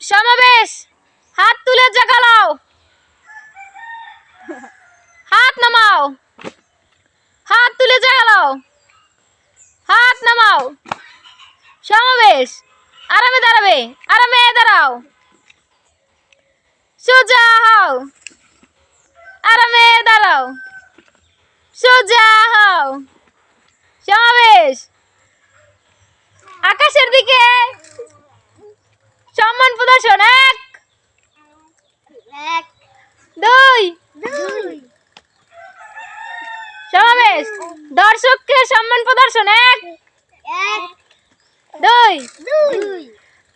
সমাবেশ! হাত তুলে জাগালাও! হাত নামাও! হাত তুলে জাগালাও! হাত নামাও! সমাবেশ! আরামে দাঁড়াবে! আরামে দাঁড়াও! সোজা হও! আরামে দাঁড়াও! সোজা হও! সমাবেশ! সমাবেশ। দর্শককে সম্মান প্রদর্শন এক এক দুই দুই।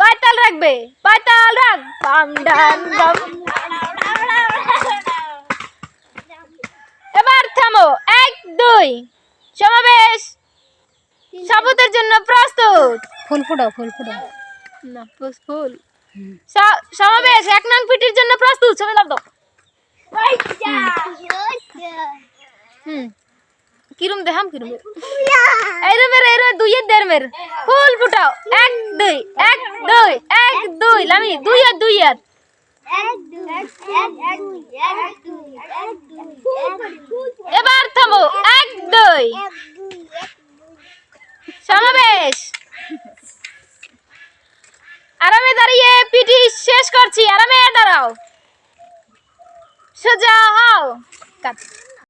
পায়তাল রাখবে পায়তাল রাখ। বাম ডান বাম। এবার থামো এক দুই। সমাবেশ। শপথের জন্য প্রস্তুত। ফুল ফুটাও ফুল ফুটাও। না ফুল সমাবেশ এক নং পিটির জন্য প্রস্তুত সবাই লাভ দাও। হুম কিরম দেখাম কিরম এই রে মেরে এই রে দের মের। ফুল ফুটাও। এক দুই এক দুই এক দুই লামি দুই আর দুই আর এবার থামো। এক দুই। সমাবেশ। আরামে দাঁড়িয়ে পিটি শেষ করছি। আরামে দাঁড়াও। সোজা হও কাট